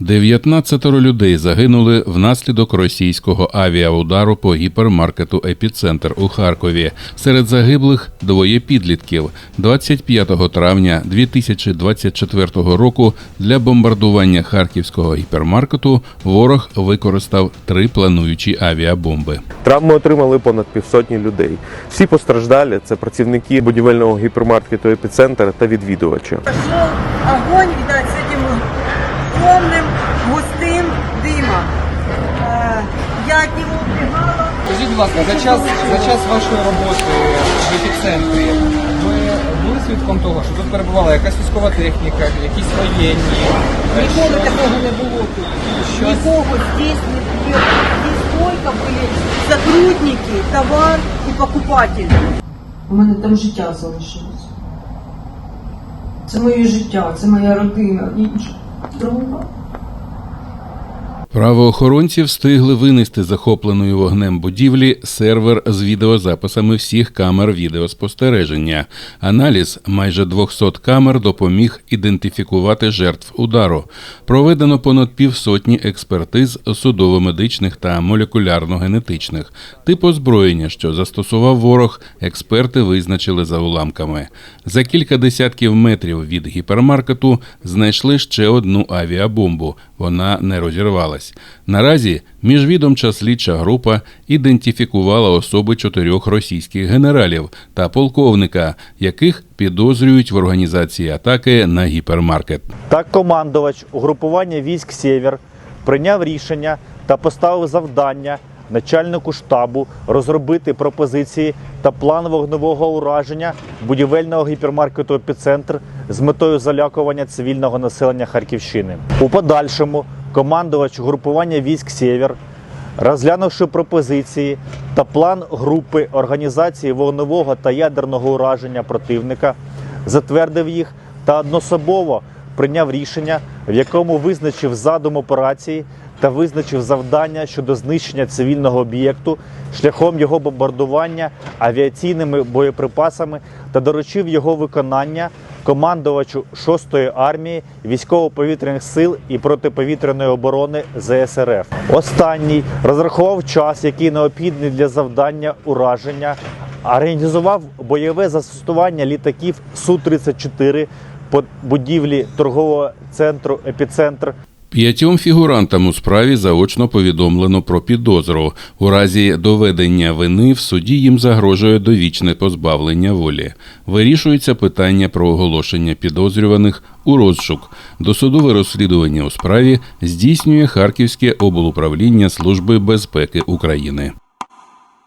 19 людей загинули внаслідок російського авіаудару по гіпермаркету Епіцентр у Харкові. Серед загиблих двоє підлітків. 25 травня 2024 року для бомбардування харківського гіпермаркету ворог використав три плануючі авіабомби. Травми отримали понад півсотні людей. Всі постраждалі це працівники будівельного гіпермаркету епіцентр та відвідувачі. Огонь, Скажіть, будь ласка, за час, за час вашої роботи в епіцентрі ви були свідком того, що тут перебувала якась військова техніка, якісь воєнні? Ніколи такого не було тут. Що? Нікого здесь не было. Здесь только были сотрудники, товар і покупатель. У мене там життя залишилось. Це моє життя, це моя родина. Інша. Друга. Правоохоронці встигли винести захопленої вогнем будівлі сервер з відеозаписами всіх камер відеоспостереження. Аналіз майже 200 камер допоміг ідентифікувати жертв удару. Проведено понад півсотні експертиз судово-медичних та молекулярно-генетичних. Тип озброєння, що застосував ворог, експерти визначили за уламками. За кілька десятків метрів від гіпермаркету знайшли ще одну авіабомбу. Вона не розірвалась. Наразі міжвідомча слідча група ідентифікувала особи чотирьох російських генералів та полковника, яких підозрюють в організації атаки на гіпермаркет. Так, командувач угрупування військ Сєвєр прийняв рішення та поставив завдання начальнику штабу розробити пропозиції та план вогневого ураження будівельного гіпермаркету «Епіцентр» з метою залякування цивільного населення Харківщини. У подальшому командувач угрупування військ Сєвєр Розглянувши пропозиції та план групи організації вогневого та ядерного ураження противника, затвердив їх та однособово прийняв рішення, в якому визначив задум операції та визначив завдання щодо знищення цивільного об'єкту шляхом його бомбардування авіаційними боєприпасами та доручив його виконання командувачу 6-ї армії військово-повітряних сил і протиповітряної оборони ЗСРФ. Останній розрахував час, який необхідний для завдання ураження, організував бойове застосування літаків Су-34 по будівлі торгового центру епіцентр П'ятьом фігурантам у справі заочно повідомлено про підозру. У разі доведення вини в суді їм загрожує довічне позбавлення волі. Вирішується питання про оголошення підозрюваних у розшук. Досудове розслідування у справі здійснює Харківське облуправління Служби безпеки України.